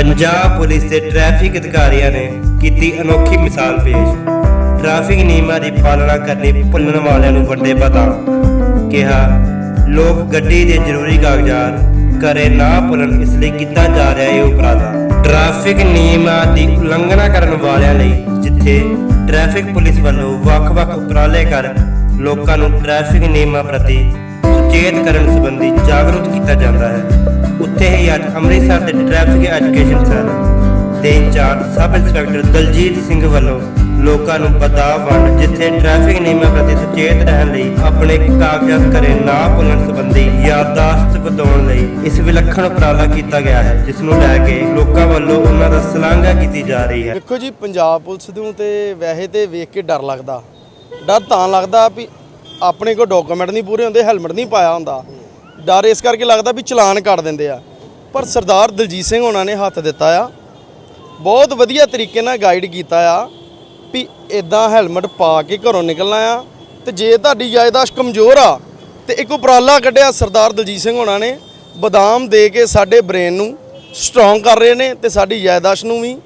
Punjab police ਦੇ traffic ਅਧਿਕਾਰੀਆਂ ਨੇ ਕੀਤੀ ਅਨੋਖੀ ਮਿਸਾਲ ਪੇਸ਼। ਟ੍ਰੈਫਿਕ ਨਿਯਮਾਂ ਦੀ ਪਾਲਣਾ ਕਰਨੀ ਭੁੱਲਣ ਵਾਲਿਆਂ ਨੂੰ ਵੱਡੇ ਬਤਾਉ ਕਿਹਾ, ਲੋਕ ਗੱਡੀ ਦੇ ਜ਼ਰੂਰੀ ਕਾਗਜ਼ਾਤ ਕਰੇ ਨਾ ਭੁੱਲਣ, ਇਸ ਲਈ ਕੀਤਾ ਜਾ ਰਿਹਾ ਹੈ ਉਪਰਾਲਾ। ਟ੍ਰੈਫਿਕ ਨਿਯਮਾਂ ਦੀ ਉਲੰਘਣਾ ਕਰਨ ਵਾਲਿਆਂ ਲਈ, ਜਿੱਥੇ ਟ੍ਰੈਫਿਕ ਪੁਲਿਸ ਵੱਲੋਂ ਵੱਖ-ਵੱਖ ਉਪਰਾਲੇ ਕਰ ਲੋਕਾਂ ਨੂੰ ਟ੍ਰੈਫਿਕ ਨਿਯਮਾਂ ਪ੍ਰਤੀ ਸੁਚੇਤ ਕਰਨ ਸੰਬੰਧੀ ਜਾਗਰੂਕ ਕੀਤਾ ਜਾਂਦਾ ਹੈ। ਉੱਥੇ ਹੀ ਅੱਜ ਅੰਮ੍ਰਿਤਸਰ ਦੇ ਟ੍ਰੈਫਿਕ ਐਜੂਕੇਸ਼ਨ ਸੈੱਲ ਦੇ incharge sub inspector Daljit Singh ਵੱਲੋਂ ਲੋਕਾਂ ਨੂੰ ਬਤਾ ਵੰਡ, ਜਿੱਥੇ ਟ੍ਰੈਫਿਕ ਨਿਯਮਾਂ ਪ੍ਰਤੀ ਸੁਚੇਤ ਰਹਿਣ ਲਈ ਆਪਣੇ ਕਾਗਜ਼ਾਤ ਕਰੇ ਨਾ ਭੁੱਲਣ ਸੰਬੰਧੀ ਯਾਦਾਸ਼ਤ ਵਧਾਉਣ ਲਈ ਇਸ ਵਿਲੱਖਣ ਉਪਰਾਲਾ ਕੀਤਾ ਗਿਆ ਹੈ, ਜਿਸ ਨੂੰ ਲੈ ਕੇ ਲੋਕਾਂ ਵੱਲੋਂ ਉਹਨਾਂ ਦਾ ਸ਼ਲਾਘਾ ਕੀਤੀ ਜਾ ਰਹੀ ਹੈ। ਦੇਖੋ ਜੀ, ਪੰਜਾਬ ਪੁਲਿਸ ਨੂੰ ਤੇ ਵੈਸੇ ਤੇ ਵੇਖ ਕੇ ਡਰ ਲੱਗਦਾ। ਡਰ ਤਾਂ ਲੱਗਦਾ ਵੀ ਆਪਣੇ ਕੋਲ ਡਾਕੂਮੈਂਟ ਨਹੀਂ ਪੂਰੇ ਹੁੰਦੇ ਹੈਲਮਟ ਨਹੀਂ ਪਾਇਆ ਹੁੰਦਾ। ਡਰ ਇਸ ਕਰਕੇ ਲੱਗਦਾ ਵੀ ਚਲਾਨ ਕੱਟ ਦਿੰਦੇ ਆ। ਪਰ ਸਰਦਾਰ ਦਲਜੀਤ ਸਿੰਘ ਉਹਨਾਂ ਨੇ ਹੱਥ ਦਿੱਤਾ ਆ। ਬਹੁਤ ਵਧੀਆ ਤਰੀਕੇ ਨਾਲ ਗਾਈਡ ਕੀਤਾ ਆ ਵੀ ਇਦਾਂ ਹੈਲਮਟ ਪਾ ਕੇ ਘਰੋਂ ਨਿਕਲਣਾ ਆ। ਤੇ ਜੇ ਤੁਹਾਡੀ ਯਾਦਾਸ਼ਤ ਕਮਜ਼ੋਰ ਆ, ਤੇ ਇੱਕ ਉਪਰਾਲਾ ਕੱਢਿਆ ਸਰਦਾਰ ਦਲਜੀਤ ਸਿੰਘ ਉਹਨਾਂ ਨੇ। ਬਦਾਮ ਦੇ ਕੇ ਸਾਡੇ ਬ੍ਰੇਨ ਨੂੰ ਸਟਰੋਂਗ ਕਰ ਰਹੇ ਨੇ ਤੇ ਸਾਡੀ ਯਾਦਾਸ਼ਤ ਨੂੰ ਵੀ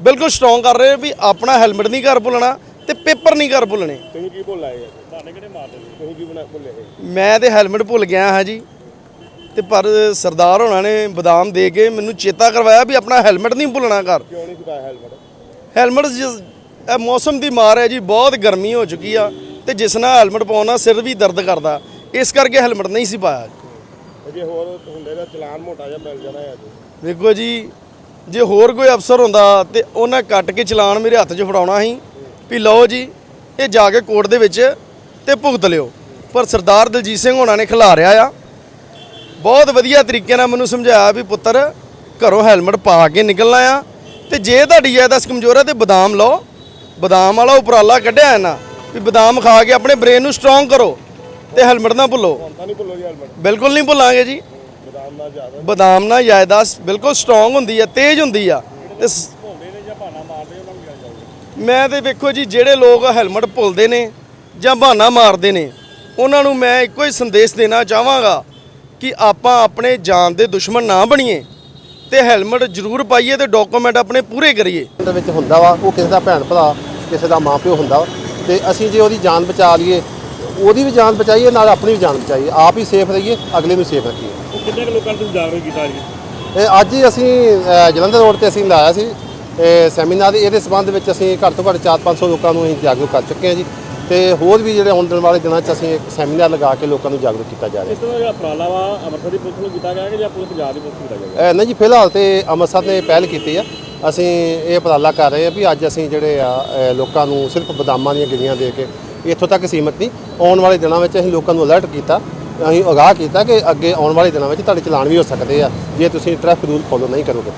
ਬਿਲਕੁਲ ਸਟਰੋਂਗ ਕਰ ਰਹੇ ਵੀ ਆਪਣਾ ਹੈਲਮਟ ਨਹੀਂ ਘਰ ਭੁੱਲਣਾ। ਤੇ ਪੇਪਰ ਨਹੀਂ ਘਰ ਭੁੱਲਣੇ। ਤੁਸੀਂ ਕੀ ਭੁੱਲ ਆਏ ਤੁਹਾਡੇ ਕਿਹੜੇ ਮਾਰਦੇ ਤੁਸੀਂ ਕੀ ਬਣਾ ਭੁੱਲੇ? ਮੈਂ ਤੇ ਹੈਲਮਟ ਭੁੱਲ ਗਿਆ ਹਾਂ ਜੀ। ਤੇ ਪਰ ਸਰਦਾਰ ਹੋਣਾ ਨੇ ਬਦਾਮ ਦੇ ਕੇ ਮੈਨੂੰ ਚੇਤਾ ਕਰਵਾਇਆ ਵੀ ਆਪਣਾ ਹੈਲਮਟ ਨਹੀਂ ਭੁੱਲਣਾ ਘਰ। ਕਿਉਂ ਨਹੀਂ ਸਿਖਾਇਆ ਹੈਲਮਟ? ਹੈਲਮਟ ਇਹ ਮੌਸਮ ਦੀ ਮਾਰ ਹੈ ਜੀ ਬਹੁਤ ਗਰਮੀ ਹੋ ਚੁੱਕੀ ਆ ਤੇ ਜਿਸ ਨਾਲ ਹੈਲਮਟ ਪਾਉਣਾ ਸਿਰ ਵੀ ਦਰਦ ਕਰਦਾ। ਇਸ ਕਰਕੇ ਹੈਲਮਟ ਨਹੀਂ ਸੀ ਪਾਇਆ। ਜੇ ਹੋਰ ਹੁੰਦੇ ਤਾਂ ਚਲਾਨ ਮੋਟਾ ਜਿਹਾ ਮਿਲ ਜਾਣਾ ਹੈ ਵੇਖੋ ਜੀ ਜੇ ਹੋਰ ਕੋਈ ਅਫਸਰ ਹੁੰਦਾ ਤੇ ਉਹਨਾਂ ਕੱਟ ਕੇ ਚਲਾਨ ਮੇਰੇ ਹੱਥ 'ਚ ਫੜਾਉਣਾ ਸੀ। ਵੀ ਲਓ ਜੀ ਇਹ ਜਾ ਕੇ ਕੋਰਟ ਦੇ ਵਿੱਚ ਤੇ ਭੁਗਤ ਲਿਓ। ਪਰ ਸਰਦਾਰ ਦਲਜੀਤ ਸਿੰਘ ਹੋਣਾ ਨੇ ਖਿਲਾਰਿਆ ਆ। ਬਹੁਤ ਵਧੀਆ ਤਰੀਕੇ ਨਾਲ ਮੈਨੂੰ ਸਮਝਾਇਆ ਵੀ ਪੁੱਤਰ ਘਰੋਂ ਹੈਲਮਟ ਪਾ ਕੇ ਨਿਕਲਣਾ ਆ। ਤੇ ਜੇ ਤੁਹਾਡੀ ਜਾਇਦਾਦ ਕਮਜ਼ੋਰ ਹੈ ਤੇ ਬਦਾਮ ਲਓ। ਬਦਾਮ ਵਾਲਾ ਉਪਰਾਲਾ ਕੱਢਿਆ ਹੈ ਨਾ ਵੀ ਬਦਾਮ ਖਾ ਕੇ ਆਪਣੇ ਬ੍ਰੇਨ ਨੂੰ ਸਟਰੋਂਗ ਕਰੋ ਤੇ ਹੈਲਮਟ ਨਾ ਭੁੱਲੋ। ਬਿਲਕੁਲ ਨਹੀਂ ਭੁੱਲਾਂਗੇ ਜੀ। ਬਦਾਮ ਨਾਲ ਜ਼ਿਆਦਾ। ਬਦਾਮ ਨਾਲ ਯਾਦਾਸ਼ਤ ਬਿਲਕੁਲ ਸਟਰੋਂਗ ਹੁੰਦੀ ਆ ਤੇਜ਼ ਹੁੰਦੀ ਆ। ਤੇ ਸ- ਭੁੱਲਦੇ ਨੇ ਜਾਂ ਬਹਾਨਾ ਮਾਰਦੇ ਉਹਨਾਂ ਨੂੰ ਕਿਹਾ ਜਾਊਗਾ ਮੈਂ ਤੇ ਵੇਖੋ ਜੀ ਜਿਹੜੇ ਲੋਕ ਹੈਲਮਟ ਭੁੱਲਦੇ ਨੇ ਜਾਂ ਬਹਾਨਾ ਮਾਰਦੇ ਨੇ ਉਹਨਾਂ ਨੂੰ ਮੈਂ ਇੱਕੋ ਹੀ ਸੰਦੇਸ਼ ਦੇਣਾ ਚਾਹਾਂਗਾ ਕਿ ਆਪਾਂ ਆਪਣੇ ਜਾਨ ਦੇ ਦੁਸ਼ਮਣ ਨਾ ਬਣੀਏ ਤੇ ਹੈਲਮਟ ਜ਼ਰੂਰ ਪਾਈਏ ਤੇ ਡਾਕੂਮੈਂਟ ਆਪਣੇ ਪੂਰੇ ਕਰੀਏ। ਦੇ ਵਿੱਚ ਹੁੰਦਾ ਵਾ ਉਹ ਕਿਸੇ ਦਾ ਭੈਣ ਭਰਾ ਕਿਸੇ ਦਾ ਮਾਪਿਓ ਹੁੰਦਾ ਵਾ ਤੇ ਅਸੀਂ ਜੇ ਉਹਦੀ ਜਾਨ ਬਚਾ ਲਈਏ ਉਹਦੀ ਵੀ ਜਾਨ ਬਚਾਈਏ ਨਾਲ ਆਪਣੀ ਵੀ ਜਾਨ ਬਚਾਈਏ ਆਪ ਹੀ ਸੇਫ ਰਹੀਏ ਅਗਲੇ ਨੂੰ ਸੇਫ ਰੱਖੀਏ। ਉਹ ਕਿੰਨੇ ਕੁ ਲੋਕਾਂ ਨੂੰ ਤੁਸੀਂ ਜਾਗਰੂਕ ਕੀਤਾ ਜੀ ਇਹ ਅੱਜ ਹੀ ਅਸੀਂ ਅ, ਜਲੰਧਰ ਰੋਡ ਤੇ ਅਸੀਂ ਲਾਇਆ ਸੀ ਸੈਮੀਨਾਰ ਇਹਦੇ ਸਬੰਧ ਵਿੱਚ ਅਸੀਂ ਘੱਟ ਤੋਂ ਘੱਟ 4-500 ਲੋਕਾਂ ਨੂੰ ਅਸੀਂ ਜਾਗਰੂਕ ਕਰ ਚੁੱਕੇ ਹਾਂ ਜੀ। ਤੇ ਹੋਰ ਵੀ ਜਿਹੜੇ ਆਉਣ ਵਾਲੇ ਦਿਨਾਂ 'ਚ ਅਸੀਂ ਇੱਕ ਸੈਮੀਨਾਰ ਲਗਾ ਕੇ ਲੋਕਾਂ ਨੂੰ ਜਾਗਰੂਕ ਕੀਤਾ ਜਾ ਰਿਹਾ। ਇਸ ਤਰ੍ਹਾਂ ਜਿਹੜਾ ਉਪਰਾਲਾ ਵਾ ਅੰਮ੍ਰਿਤਸਰ ਦੀ ਪੁਲਿਸ ਨੂੰ ਕੀਤਾ ਗਿਆ ਜਾਂ ਪੂਰੇ ਪੰਜਾਬ ਦੀ ਪੁਲਿਸ ਨੂੰ ਕੀਤਾ ਅ, ਨਹੀਂ ਜੀ ਫਿਲਹਾਲ ਤੇ ਅੰਮ੍ਰਿਤਸਰ ਨੇ ਪਹਿਲ ਕੀਤੀ ਆ। ਅਸੀਂ ਇਹ ਉਪਰਾਲਾ ਕਰ ਰਹੇ ਆ ਵੀ ਅੱਜ ਅਸੀਂ ਜਿਹੜੇ ਆ ਲੋਕਾਂ ਨੂੰ ਸਿਰਫ ਬਦਾਮਾਂ ਦੀਆਂ ਗਿਰੀਆਂ ਦੇ ਕੇ ਇੱਥੋਂ ਤੱਕ ਸੀਮਤ ਨਹੀਂ ਆਉਣ ਵਾਲੇ ਦਿਨਾਂ ਵਿੱਚ ਅਸੀਂ ਲੋਕਾਂ ਨੂੰ ਅਲਰਟ ਕੀਤਾ ਅਸੀਂ ਅਗਾਹ ਕੀਤਾ ਕਿ ਅੱਗੇ ਆਉਣ ਵਾਲੇ ਦਿਨਾਂ ਵਿੱਚ ਤੁਹਾਡੇ ਚਲਾਨ ਵੀ ਹੋ ਸਕਦੇ ਆ ਜੇ ਤੁਸੀਂ ਟ੍ਰੈਫਿਕ ਰੂਲ ਫੋਲੋ ਨਹੀਂ ਕਰੋਗੇ।